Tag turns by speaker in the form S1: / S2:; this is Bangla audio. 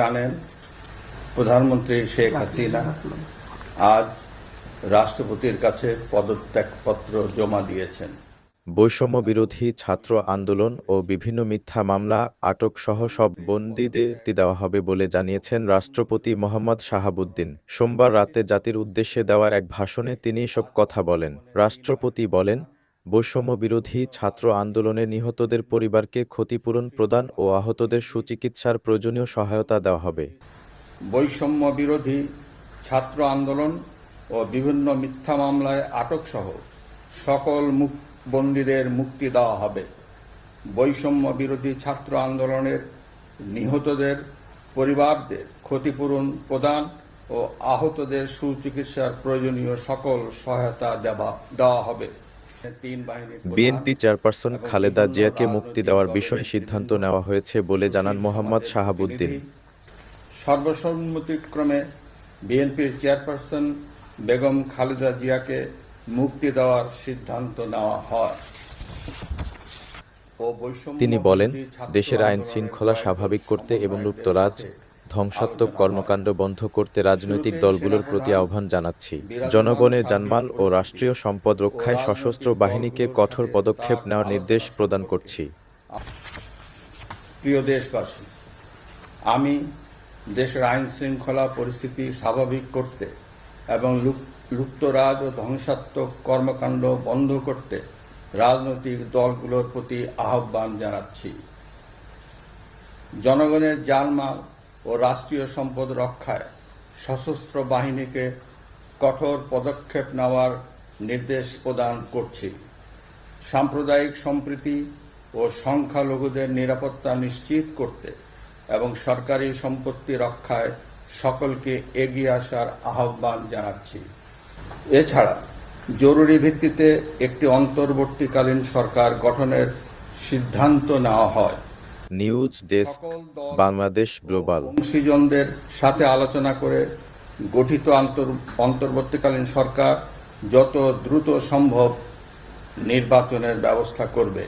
S1: জানেন, প্রধানমন্ত্রী শেখ হাসিনা আজ রাষ্ট্রপতির কাছে পদত্যাগপত্র জমা দিয়েছেন।
S2: বৈষম্য বিরোধী ছাত্র আন্দোলন ও বিভিন্ন মিথ্যা মামলা আটক সহ সব বন্দীদের দেওয়া হবে বলে জানিয়েছেন রাষ্ট্রপতি মোহাম্মদ শাহাবুদ্দিন। সোমবার রাতে জাতির উদ্দেশ্যে দেওয়ার এক ভাষণে তিনি এসব কথা বলেন। রাষ্ট্রপতি বলেন বৈষম্য বিরোধী ছাত্র আন্দোলনে নিহতদের পরিবারকে ক্ষতিপূরণ প্রদান ও আহতদের সুচিকিৎসার প্রয়োজনীয় সহায়তা দেওয়া হবে।
S1: বৈষম্য বিরোধী ছাত্র আন্দোলন ও বিভিন্ন মিথ্যা মামলায় আটক সহ সকল বন্দীদের মুক্তি দেওয়া হবে। বৈষম্য বিরোধী ছাত্র আন্দোলনের নিহতদের পরিবারদের ক্ষতিপূরণ প্রদান ও আহতদের সুচিকিৎসার প্রয়োজনীয় সকল সহায়তা দেওয়া দেওয়া হবে।
S2: বিএনপি চেয়ারপারসন খালেদা জিয়াকে মুক্তি দেওয়ার বিষয়ে সিদ্ধান্ত নেওয়া হয়েছে বলে জানান মোহাম্মদ শাহাবুদ্দিন।
S1: সর্বসম্মতিক্রমে বিএনপির চেয়ারপারসন বেগম খালেদা জিয়াকে মুক্তি দেওয়ার সিদ্ধান্ত নেওয়া হয়।
S2: তিনি বলেন দেশের আইন শৃঙ্খলা স্বাভাবিক করতে এবং লুপ্তরাজ ধ্বংসাত্মক কর্মকাণ্ড বন্ধ করতে রাজনৈতিক দলগুলোর প্রতি আহ্বান জানাচ্ছি। জনগণের জানমাল ও রাষ্ট্রীয় সম্পদ রক্ষায় সশস্ত্র বাহিনীকে কঠোর পদক্ষেপ নেওয়ার নির্দেশ প্রদান করছি।
S1: প্রিয় দেশবাসী, আমি দেশের আইন শৃঙ্খলা পরিস্থিতি স্বাভাবিক করতে এবং লুপ্তরাজ ও ধ্বংসাত্মক কর্মকাণ্ড বন্ধ করতে রাজনৈতিক দলগুলোর প্রতি আহ্বান জানাচ্ছি। জনগণের জানমাল ও রাষ্ট্রীয় সম্পদ রক্ষায় সশস্ত্র বাহিনীকে কঠোর পদক্ষেপ নেওয়ার নির্দেশ প্রদান করছি। সাম্প্রদায়িক সম্প্রীতি ও সংখ্যালঘুদের নিরাপত্তা নিশ্চিত করতে এবং সরকারি সম্পত্তি রক্ষায় সকলকে এগিয়ে আসার আহ্বান জানাচ্ছি। এছাড়া জরুরি ভিত্তিতে একটি অন্তর্বর্তীকালীন সরকার গঠনের সিদ্ধান্ত নেওয়া হয়।
S2: নিউজ ডেস্ক বাংলাদেশ গ্লোবাল
S1: অংশীজনদের সাথে আলোচনা করে গঠিত অন্তর্বর্তীকালীন সরকার যত দ্রুত সম্ভব নির্বাচনের ব্যবস্থা করবে।